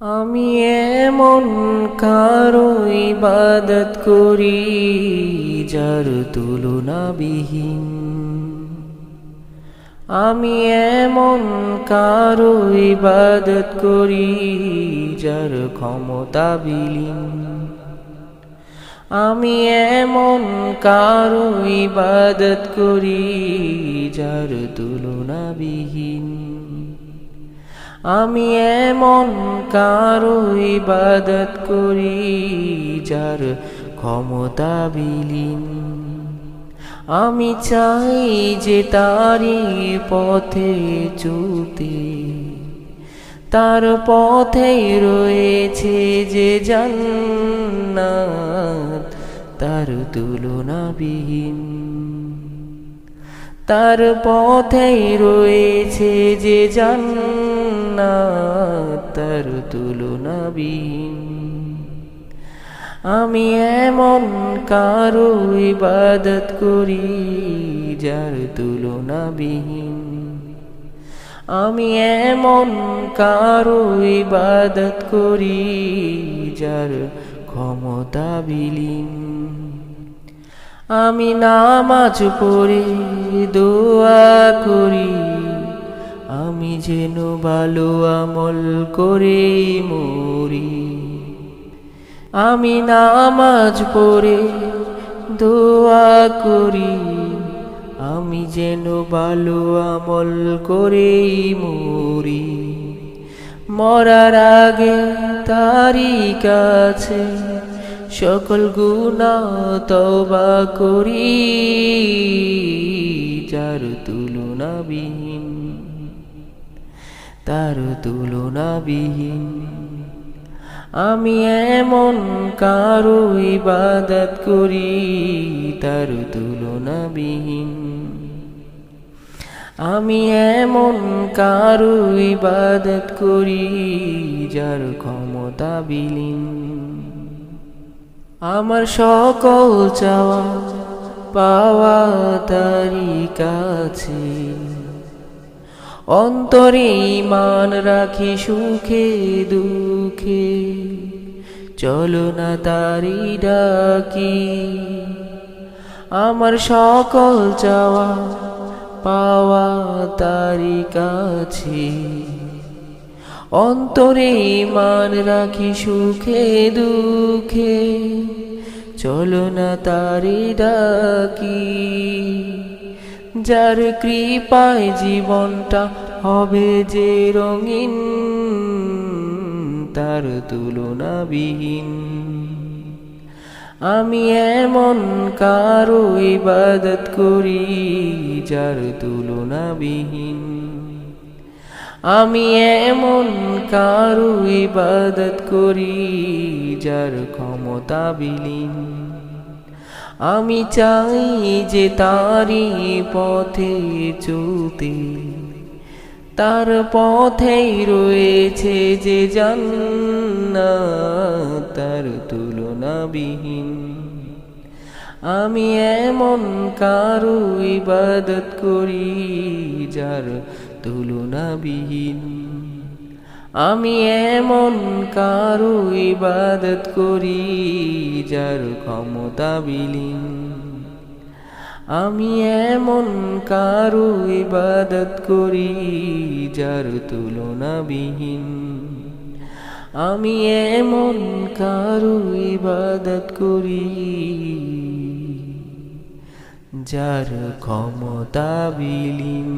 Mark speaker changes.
Speaker 1: আমি এমন কারও বাদত করি যার তুলনাবিহীন। আমি এমন কারও বাদত করি যার ক্ষমতা বিলীন। আমি এমন কারও ইবাদত করি, যার তুলনা বিহীন আমি এমন কারও ইবাদত করি, যার ক্ষমতা বিলীন আমি চাই যে তারি পথে চলতে তার পথে রয়েছে যে জান্নাত, তার তুলনা বিহীন তার পথে রয়েছে যে জান্নাত, তার তুলনা বিহীন আমি এমন কারও ইবাদত করি যার তুলনা বিহীন আমি এমন কারও ইবাদত করি যার ক্ষমতা বিলীন। আমি নামাজ পড়ে, দোয়া করি। আমি যেন ভালো আমল করে মরি। আমি নামাজ পড়ে, দোয়া করি। আমি যেন ভালো আমল করে মরি। মরার আগে তারি কাছে সকল গুণা তবা করি, যার তুলনা বিহীন তার তুলনা বিহীন আমি এমন কারও ইবাদত করি, তার তুলনা বিহীন আমি এমন কারও ইবাদত করি, যার ক্ষমতা বিলীন। আমার সকল চাওয়া পাওয়া তারি কাছে। অন্তরে ইমান রাখি সুখে দুঃখে। চলো না তারি ডাকি। আমার সকল চাওয়া পাওয়া তারি কাছে। অন্তরে মান রাখি সুখে দুঃখে। চলো না তারি ডাকি। যার কৃপায় জীবনটা হবে যে রঙিন, তার তুলনা বিহীন আমি এমন কারও ইবাদত করি, যার তুলনা বিহীন আমি এমন কারও ইবাদত করি, যার ক্ষমতা বিলীন। আমি চাই যে তারি পথে চলতে তার পথেই রয়েছে যে জান্নাত, তার তুলনা বিহীন আমি এমন কারও ইবাদত করি যার তুলনা বিহীন আমি এমন কারও ইবাদত করি যার ক্ষমতা বিলীন। আমি এমন কারু ইবাদত করি যার তুলনা বিহীন আমি এমন কারু ইবাদত করি যার ক্ষমতা বিলীন।